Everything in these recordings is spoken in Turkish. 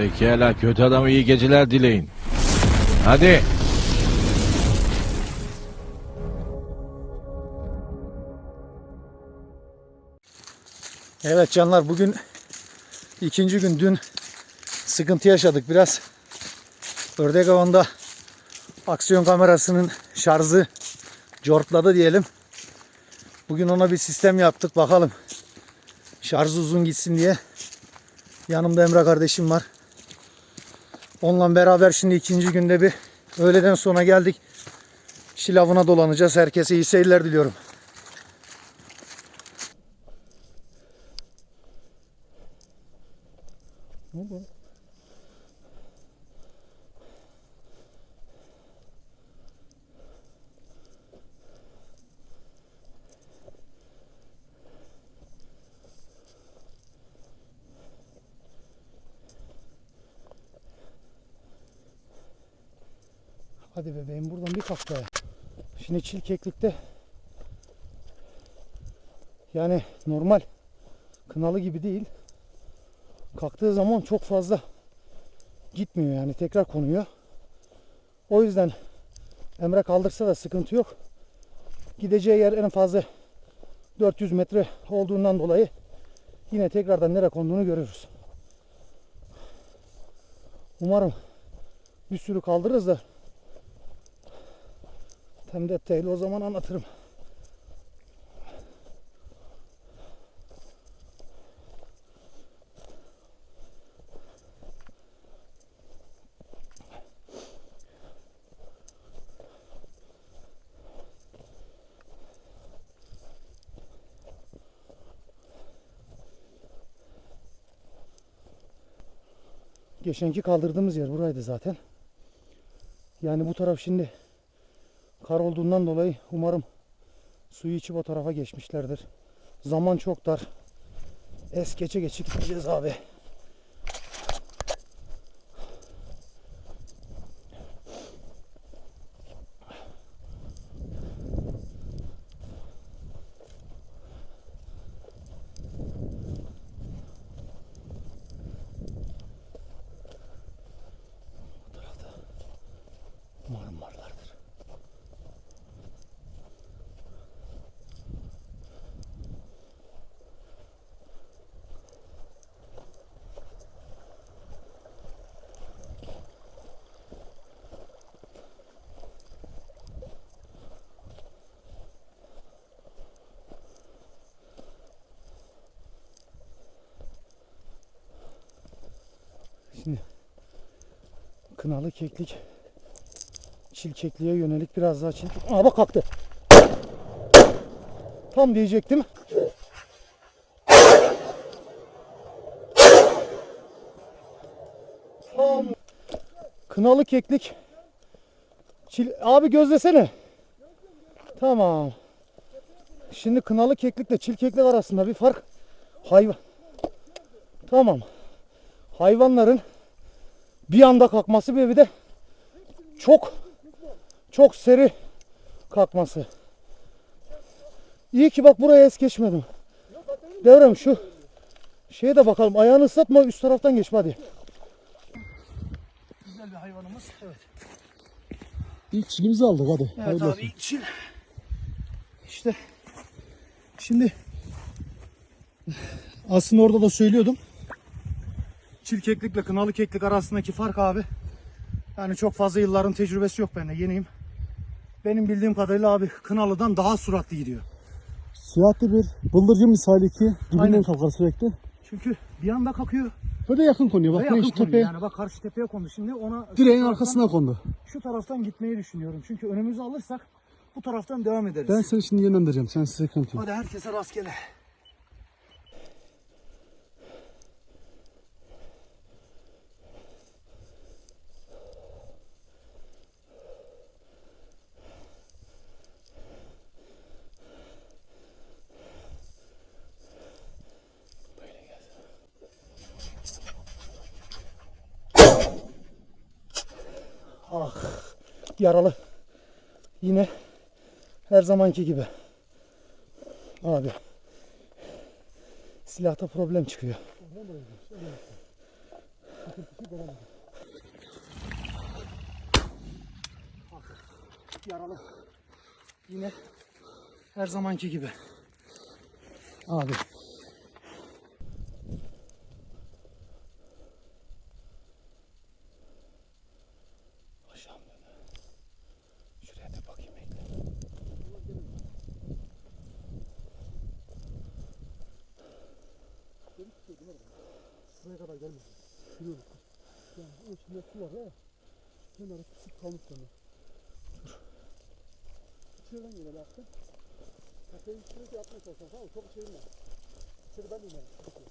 Pekala kötü adama iyi geceler dileyin. Hadi. Evet canlar bugün ikinci gün dün sıkıntı yaşadık biraz. Ördek avında aksiyon kamerasının şarjı cortladı diyelim. Bugün ona bir sistem yaptık bakalım. Şarj uzun gitsin diye. Yanımda Emre kardeşim var. Onunla beraber şimdi ikinci günde bir öğleden sonra geldik. Şilavına dolanacağız. Herkese iyi seyirler diliyorum. Ne oldu? Hadi bebeğim buradan bir kalk be. Şimdi çilkeklikte yani normal kınalı gibi değil. Kalktığı zaman çok fazla gitmiyor yani tekrar konuyor. O yüzden Emre kaldırsa da sıkıntı yok. Gideceği yer en fazla 400 metre olduğundan dolayı yine tekrardan nereye konduğunu görürüz. Umarım bir sürü kaldırırız da hem detaylı o zaman anlatırım. Geçenki kaldırdığımız yer buraydı zaten. Yani bu taraf şimdi kar olduğundan dolayı umarım suyu içip o tarafa geçmişlerdir. Zaman çok dar. Es geçe geçe gideceğiz abi. Bu Şimdi kınalı keklik çilkekliğe yönelik biraz daha çilkek. Aa bak kalktı. Tam diyecektim. Tam kınalı keklik. Çil abi gözlesene. Tamam. Şimdi kınalı keklikle çilkeklik arasında bir fark. Hayvan. Tamam. Hayvanların bir anda kalkması ve bir de çok çok seri kalkması. İyi ki bak buraya es geçmedim. Devrem şu şeye de bakalım. Ayağını ıslatma üst taraftan geç hadi. Güzel bir hayvanımız. Evet. İlk çilimizi aldık hadi. Evet Hayırlı abi olsun. ilk çil. İşte şimdi aslında orada da söylüyordum. Çil keklikle kınalı keklik arasındaki fark abi. Yani çok fazla yılların tecrübesi yok bende. Yeniyim. Benim bildiğim kadarıyla abi kınalıdan daha süratli gidiyor. Süratli bir bıldırcın misali ki dibinden Aynen. kalkar sürekli. Çünkü bir anda kalkıyor. Böyle yakın konuyor. Ve Bak yakın konuyor. Yani bak karşı tepeye kondu. Şimdi ona direğin arkasına kondu. Şu taraftan gitmeyi düşünüyorum. Çünkü önümüzü alırsak bu taraftan devam ederiz. Ben seni şimdi yönlendireceğim. Sen sıkıntı yok. Hadi herkese rastgele. Yaralı. Yine her zamanki gibi. Abi. Silahta problem çıkıyor. Yaralı. Yine her zamanki gibi. Abi. Aşağım Şuraya da bakayım bekle. Buraya kadar gelmedi. Şuraya bak. Yani o içinde su var ya. Kenara kısık kalmış sonra. Dur. İçeriden yine baktım. Kafayı sürekli yapmaya çalışıyorum. Tamam mı? Çok şeyim var. İçeri ben de inerim.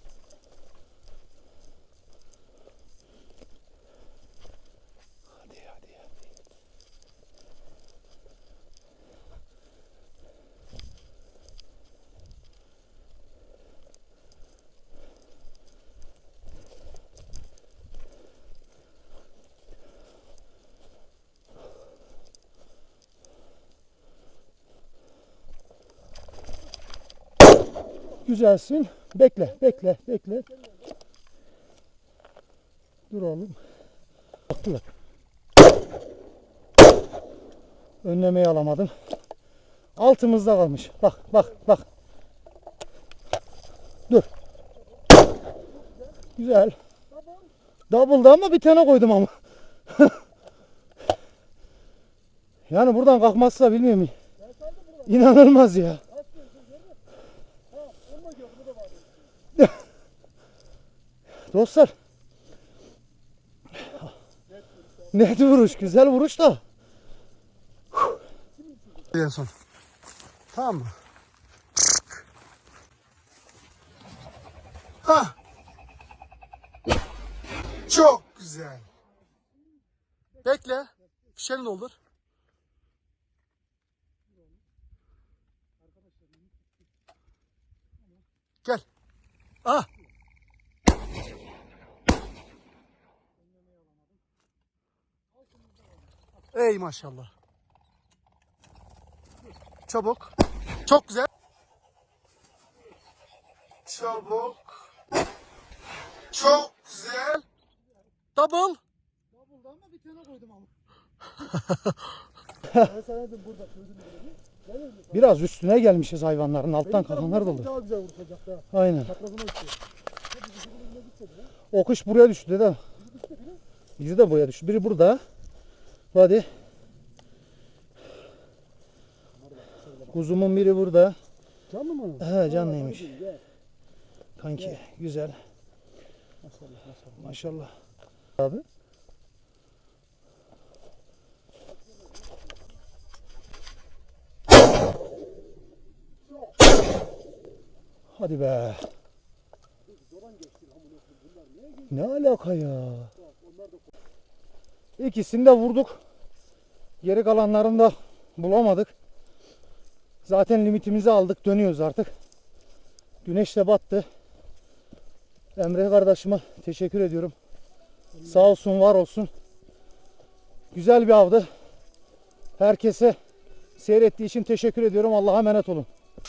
Güzelsin. Bekle, bekle, bekle. Dur oğlum. Baktılar. Önlemeyi alamadım. Altımızda kalmış. Bak bak bak. Dur. Güzel. Double'da ama bir tane koydum ama. yani buradan kalkmazsa bilmiyorum. İnanılmaz ya. Dostlar. Net vuruş, güzel vuruş da. En son. Tamam mı? Ha. Çok güzel. Bekle. Fişeğini doldur. Ah. Ey maşallah. Çabuk. Çok güzel. Çabuk. Çok güzel. Double. Double'da ama bir tane koydum ama. Ben sana dedim burada dedi. Biraz üstüne gelmişiz hayvanların. Alttan kalanlar. Daha güzel vuracak daha. Aynen. Çaprazına uçuyor. O kuş buraya düştü dede. Biri de buraya düştü. Biri burada. Hadi. Kuzumun biri burada. Canlı mı? He canlıymış. Kanki güzel. Maşallah. Maşallah. Abi. Hadi be. Ne alaka ya? İkisini de vurduk. Geri kalanlarını da bulamadık. Zaten limitimizi aldık. Dönüyoruz artık. Güneş de battı. Emre kardeşime teşekkür ediyorum. Sağ olsun, var olsun. Güzel bir avdı. Herkese seyrettiği için teşekkür ediyorum. Allah'a emanet olun.